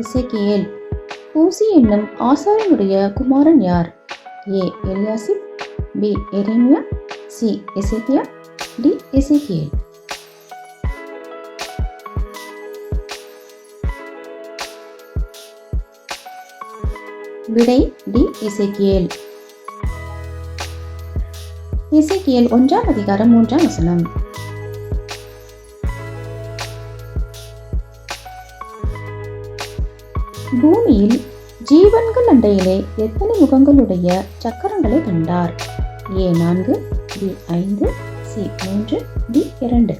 இசைக்கியேல். ஊசி என்னும் ஆசாரியனுடைய குமாரன் யார்? ஏ. எலியாசிப் பி. எரேமியா சி. எசேக்கியா டி. எசேக்கியேல். விடை டி. இசைக்கியேல் இசைக்கியல் ஒன்றாம் அதிகாரம் மூன்றாம் வசனம். பூமியில் ஜீவன்கள் அண்டையிலே எத்தனை முகங்களுடைய சக்கரங்களை கண்டார்? ஏ நான்கு பி ஐந்து சி மூன்று டி இரண்டு.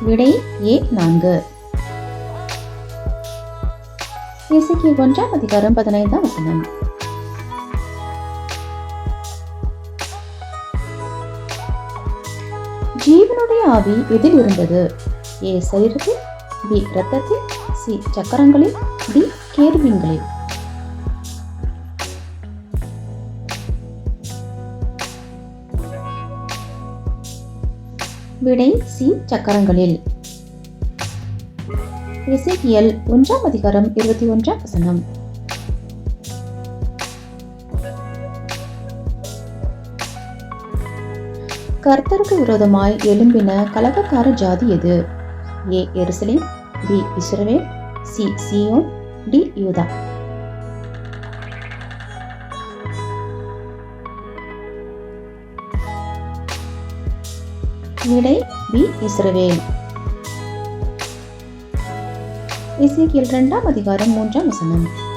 விடை ஏ நான்கு. இசைக்கு ஒன்றாம் அதிகாரம் பதினைந்தாம் வசனம். ஜீவனுடைய ஆவி எதில் இருந்தது? ஏ சரீரத்தில் பி இரத்தத்தில் சி சக்கரங்களில் டி கேர்வீன்களில் விடை சி சக்கரங்களில். இசைக்கியல் ஒன்றாம் அதிகாரம் இருபத்தி ஒன்றாம் வசனம். கர்த்தருக்கு விரோதமாய் எழும்பின கலகக்கார ஜாதி எது? ஏ எருசலேம் பி இஸ்ரவேல் சி சியோன் டி யூதா. விடை பி இஸ்ரவேல். இசைக்கியல் இரண்டாம் அதிகாரம் மூன்றாம் வசனம்.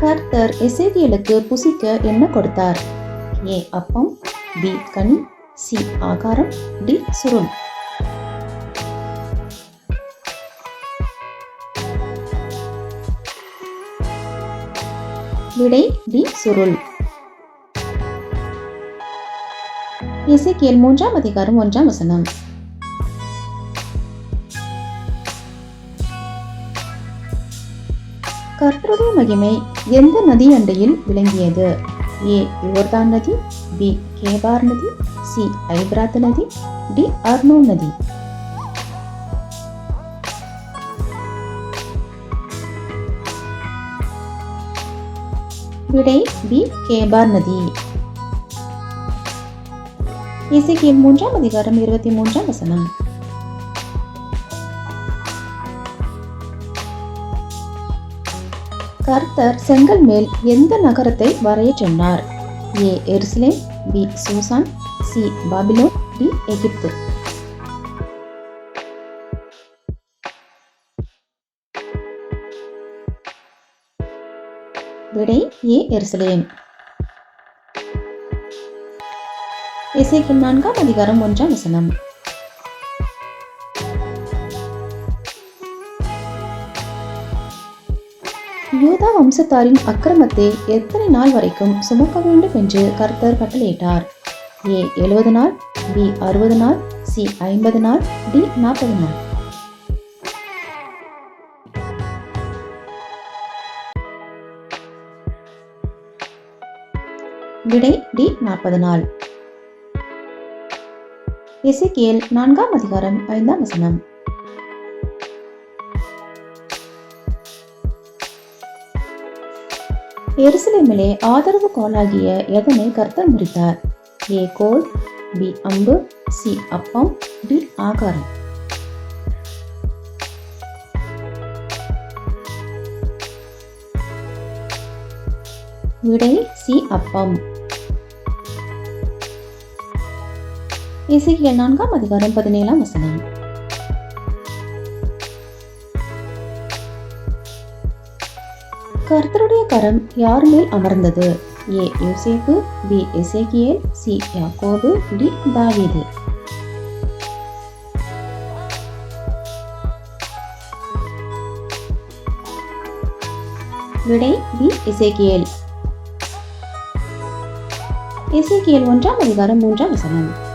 கர்த்தர் எசேக்கியலுக்கு புசிக்க என்ன கொடுத்தார்? ஏ அப்பம் பி கனி சி ஆகாரம் டி சுருள். விடை டி சுருள். இசைக்கியல் மூன்றாம் அதிகாரம் ஒன்றாம் வசனம். கர்த்தருடைய மகிமை எந்த நதி அண்டையில் விளங்கியது? ஏ யோர்தான் நதி பி கேபார் நதி சி ஐப்ராத் நதி டி அர்னோ நதி. விடை பி கேபார் நதி. இசைக்கு மூன்றாம் அதிகாரம் இருபத்தி மூன்றாம் வசனம். கர்த்தர் செங்கல் மேல் எந்த நகரத்தை வரைய சொன்னார்? ஏ. எருசலேம் பி. சூசான் சி. பாபிலோன் டி. எகிப்து. விடை ஏ. எருசலேம். இசைக்கு நான்காம் அதிகாரம் ஒன்றாம் வசனம். யூதா வம்சத்தாரின் அக்கிரமத்தை எத்தனை நாள் வரைக்கும் சுமக்க வேண்டும் என்று கர்த்தர் கட்டளையிட்டார். ஏ எழுபது நாள் பி அறுபது நாள் சி ஐம்பது நாள் டி நாற்பது நாள். விடை டி நாற்பது நாள். எசேக்கியேல் நான்காம் அதிகாரம் ஐந்தாம் வசனம். எருசலேமிலே ஆதரவு கோலாகிய எதனை கர்த்தர் முறித்தார். ஏ கோல் பி அம்பு சி அப்பம் டி ஆகாரம். விடை சி அப்பம். இசைக்கியல் நான்காம் அதிகாரம் பதினேழாம் வசனம். கர்த்தருடைய கரம் யார் மேல் அமர்ந்தது? ஏ யோசேப்பு பி எசேக்கியேல் சி யாக்கோபு டி தாவீது. விடை பி இசைக்கியல் இசைக்கியல் ஒன்றாம் அதிகாரம் மூன்றாம் வசனம்.